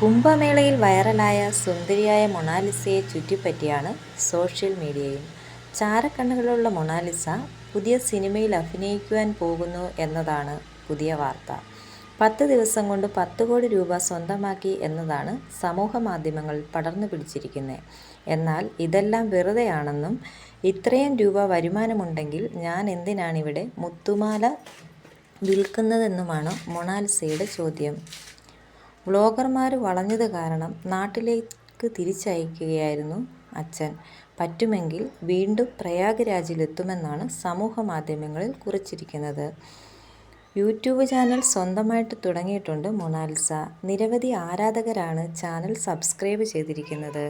കുംഭമേളയിൽ വൈറലായ സുന്ദരിയായ മൊണാലിസയെ ചുറ്റിപ്പറ്റിയാണ് സോഷ്യൽ മീഡിയയും. ചാരക്കണ്ണുകളുള്ള മൊണാലിസ പുതിയ സിനിമയിൽ അഭിനയിക്കുവാൻ പോകുന്നു എന്നതാണ് പുതിയ വാർത്ത. പത്ത് ദിവസം കൊണ്ട് പത്ത് കോടി രൂപ സ്വന്തമാക്കി എന്നതാണ് സമൂഹ മാധ്യമങ്ങൾ പടർന്നു പിടിച്ചിരിക്കുന്നത്. എന്നാൽ ഇതെല്ലാം വെറുതെയാണെന്നും ഇത്രയും രൂപ വരുമാനമുണ്ടെങ്കിൽ ഞാൻ എന്തിനാണിവിടെ മുത്തുമാല വിൽക്കുന്നതെന്നുമാണ് മൊണാലിസയുടെ ചോദ്യം. വ്ളോഗർമാർ വളഞ്ഞത് കാരണം നാട്ടിലേക്ക് തിരിച്ചയക്കുകയായിരുന്നു അച്ഛൻ. പറ്റുമെങ്കിൽ വീണ്ടും പ്രയാഗ്രാജിലെത്തുമെന്നാണ് സമൂഹ മാധ്യമങ്ങളിൽ കുറിച്ചിരിക്കുന്നത്. യൂട്യൂബ് ചാനൽ സ്വന്തമായിട്ട് തുടങ്ങിയിട്ടുണ്ട് മൊണാലിസ. നിരവധി ആരാധകരാണ് ചാനൽ സബ്സ്ക്രൈബ് ചെയ്തിരിക്കുന്നത്.